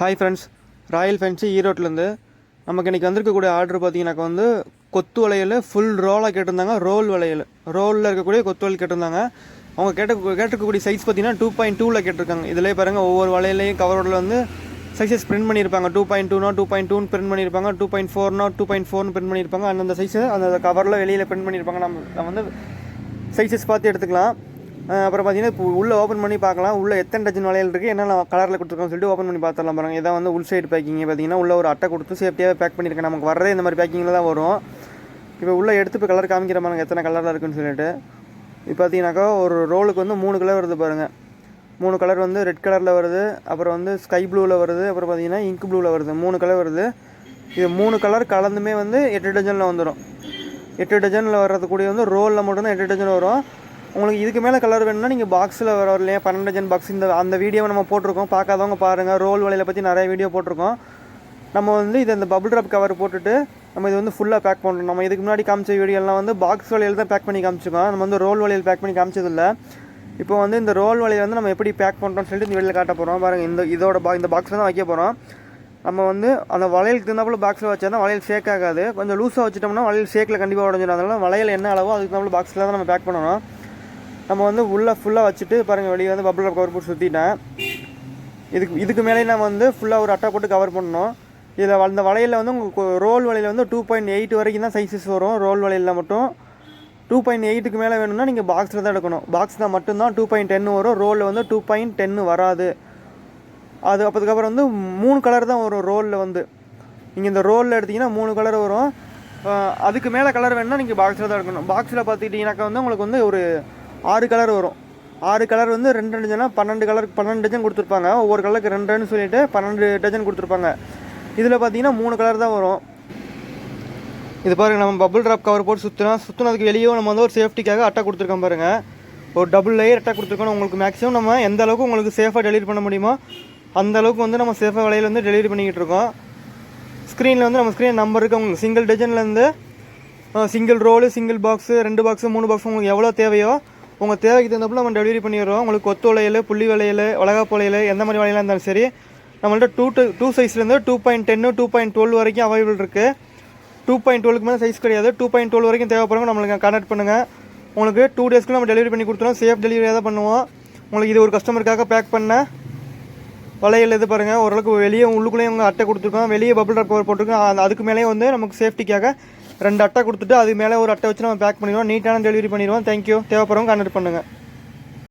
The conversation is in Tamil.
ஹாய் ஃப்ரெண்ட்ஸ் ராயல் ஃபேன்சி ஈரோட்லேருந்து நமக்கு இன்றைக்கி வந்திருக்கக்கூடிய ஆர்டர் பார்த்தீங்கன்னாக்கா வந்து கொத்து வளையல் ஃபுல் ரோலாக கேட்டிருந்தாங்க. ரோல் வளையல். ரோலில் இருக்கக்கூடிய கொத்து வளையல் கேட்டிருந்தாங்க. அவங்க கேட்ட கேட்டிருக்கக்கூடிய சைஸ் பார்த்தீங்கன்னா டூ பாயிண்ட் டூவில் கேட்டிருக்காங்க. இதிலே பாருங்கள் ஒவ்வொரு வளையலையும் கவரோடில் வந்து சைஸஸ் பிரிண்ட் பண்ணியிருப்பாங்க. டூ பாயிண்ட் டூனோ டூ பாயிண்ட் டூன்னு பிரிண்ட் பண்ணியிருப்பாங்க. டூ பாயிண்ட் ஃபோர்னோ டூ பாயிண்ட் ஃபோர்னு பிரிண்ட் பண்ணியிருப்பாங்க. அந்தந்த சைஸு அந்த கவரில் வெளியில் பிரிண்ட் பண்ணியிருப்பாங்க. நம்ம நம்ம வந்து சைஸஸ் பார்த்து எடுத்துக்கலாம். அப்புறம் பார்த்தீங்கன்னா இப்போ உள்ளே ஓப்பன் பண்ணி பார்க்கலாம். உள்ள எத்தனை டஜன் வளையல் இருக்குது என்னென்ன கலரில் கொடுத்துருக்கோம்னு சொல்லிட்டு ஓப்பன் பண்ணி பார்த்துடலாம் பாருங்கள் இதான் வந்து உள் சைடு பேக்கிங் பார்த்தீங்கன்னா. உள்ள ஒரு அட்டை கொடுத்து சேஃப்டியாக பேக் பண்ணியிருக்கேன். நமக்கு வர்றதே இந்த மாதிரி பேக்கிங்கில் தான் வரும். இப்போ உள்ளே எடுத்து இப்போ கலர் காமிக்கிற பாருங்க எத்தனை கலரில் இருக்குன்னு சொல்லிட்டு. இப்போ பார்த்தீங்கன்னாக்கா ஒரு ரோலுக்கு வந்து மூணு கலர் வருது பாருங்கள் மூணு கலர் வந்து ரெட் கலரில் வருது. அப்புறம் வந்து ஸ்கை ப்ளூவில் வருது. அப்புறம் பார்த்தீங்கன்னா இங்க் ப்ளூவில் வருது. மூணு கலர் வருது. இது மூணு கலர் கலந்துமே வந்து எட்டு டஜனில் வந்துடும் எட்டு டஜனில் வர்றது கூடிய வந்து ரோலில் மட்டும்தான் எட்டு டஜன் வரும். உங்களுக்கு இதுக்கு மேலே கலர் வேணும்னா நீங்கள் பாக்ஸில் வர இல்லையா பன்னெண்டு டஜன் பாக்ஸ் இந்த அந்த வீடியோவை நம்ம போட்டிருக்கோம். பார்க்காதவங்க பாருங்கள் ரோல் வலையில் பற்றி நிறைய வீடியோ போட்டிருக்கோம். நம்ம வந்து இதை இந்த பபுள் ட்ராப் கவர் போட்டுட்டு நம்ம இது வந்து ஃபுல்லாக பேக் பண்ணுறோம் நம்ம இதுக்கு முன்னாடி காமிச்ச வீடியோலாம் வந்து பாக்ஸ் வலையில் தான் பேக் பண்ணி காமிச்சிருக்கோம். நம்ம வந்து ரோல் வலையில் பேக் பண்ணி காமிச்சதில்ல. இப்போ வந்து இந்த ரோல் வலையை வந்து நம்ம எப்படி பேக் பண்ணுறோம்னு சொல்லிட்டு இந்த வெளியில் காட்ட போகிறோம் பாருங்கள் இந்த இதோட பா இந்த பாக்ஸில் தான் வைக்க போகிறோம் நம்ம வந்து அந்த வளையலுக்கு தகுந்தாப்புல பாக்ஸில் வச்சா தான் வளையல் ஷேக் ஆகாது. கொஞ்சம் லூஸாக வச்சுட்டோம்னா வளையல் ஷேக்கில் கண்டிப்பாக உடஞ்சிடும் அதனால் வளையல் என்ன அளவோ அதுக்கு தகுந்தாப்புல பாக்ஸில் தான் நம்ம பேக் பண்ணணும். நம்ம வந்து உள்ளே ஃபுல்லாக வச்சுட்டு பாருங்கள் வெளியே வந்து பபுள் கவர் போட்டு சுற்றிட்டேன் இதுக்கு இதுக்கு மேலே நம்ம வந்து ஃபுல்லாக ஒரு அட்டை போட்டு கவர் பண்ணணும். இதில் அந்த வளையலில் வந்து உங்களுக்கு ரோல் வலையில் வந்து டூ பாயிண்ட் எயிட் வரைக்கும் தான் சைஸஸ் வரும். ரோல் வலையில் மட்டும் டூ பாயிண்ட் எயிட்டுக்கு மேலே வேணும்னா நீங்கள் பாக்ஸில் தான் எடுக்கணும். பாக்ஸ் தான் மட்டும்தான் டூ பாயிண்ட் டென் வரும். ரோலில் வந்து டூ பாயிண்ட் டென்னு வராது. அது அப்போதுக்கப்புறம் வந்து மூணு கலர் தான் வரும் ரோலில் வந்து. நீங்கள் இந்த ரோலில் எடுத்தீங்கன்னா மூணு கலர் வரும். அதுக்கு மேலே கலர் வேணும்னா நீங்கள் பாக்ஸில் தான் எடுக்கணும். பாக்ஸில் பார்த்துக்கிட்டிங்கனாக்கா வந்து உங்களுக்கு வந்து ஒரு ஆறு கலர் வரும். ஆறு கலர் வந்து ரெண்டு ரெண்டு டஜனா பன்னெண்டு கலர் பன்னெண்டு டஜன் கொடுத்துருப்பாங்க. ஒவ்வொரு கலருக்கு ரெண்டுன்னு சொல்லிட்டு பன்னெண்டு டஜன் கொடுத்துருப்பாங்க. இதில் பார்த்தீங்கன்னா மூணு கலர் தான் வரும். இது பாருங்க நம்ம பபுள் ட்ராப் கவர் போட்டு சுற்றினா சுற்றினதுக்கு வெளியே நம்ம வந்து ஒரு சேஃப்டிக்காக அட்டை கொடுத்துருக்கோம் பாருங்கள் ஒரு டபுள் லேயர் அட்டை கொடுத்துருக்கோம் உங்களுக்கு மேக்ஸிமம் நம்ம எந்த அளவுக்கு உங்களுக்கு சேஃபாக டெலிவரி பண்ண முடியுமோ அந்த அளவுக்கு வந்து நம்ம சேஃபாக விலையில் வந்து டெலிவரி பண்ணிக்கிட்டு இருக்கோம். ஸ்க்ரீனில் வந்து நம்ம ஸ்க்ரீன் நம்பர் இருக்குது உங்களுக்கு சிங்கிள் டஜன்லேருந்து சிங்கிள் ரோலு சிங்கிள் பாக்ஸு ரெண்டு பாக்ஸு மூணு பாக்ஸ் உங்களுக்கு எவ்வளோ தேவையோ உங்கள் தேவைக்கு தகுந்தப்பில் நம்ம டெலிவரி பண்ணிடுறோம். உங்களுக்கு கொத்து வளையல் புள்ளி வளையல் வளகாப்பு வளையல் எந்த மாதிரி வளையலாக இருந்தாலும் சரி நம்மள்ட்ட டூ டூ டூ சைஸ்லேருந்து டூ பாயிண்ட் டென்னு டூ பாயிண்ட் டுவெல் வரைக்கும் அவைலபிள் இருக்குது டூ பாயிண்ட் டுவெலுக்கு மேலே சைஸ் கிடையாது. டூ பாயிண்ட் டுவெல் வரைக்கும் தேவைப்படுறவங்க நம்மளுக்கு கான்டாக்ட் பண்ணுங்கள் உங்களுக்கு டூ டேஸ்க்கு நம்ம டெலிவரி பண்ணி கொடுத்துருவோம் சேஃப் டெலிவரியாக தான் பண்ணுவோம். உங்களுக்கு இது ஒரு கஸ்டமருக்காக பேக் பண்ண வளையல் இது பாருங்கள் ஓரளவுக்கு வெளியே உள்ளுக்குள்ளேயும் அவங்க அட்டை கொடுத்துருக்கோம். வெளியே பபுள் ரப்பர் போட்டிருக்கோம். அதுக்கு மேலேயே வந்து நமக்கு சேஃப்டிக்காக ரெண்டு அட்டை கொடுத்துட்டு அது மேலே ஒரு அட்டை வச்சு நம்ம பேக் பண்ணிடுவோம். நீட்டான டெலிவரி பண்ணிடுவோம். தேங்க்யூ தேவைப்படுறவங்க கான்டாக்ட் பண்ணுங்கள்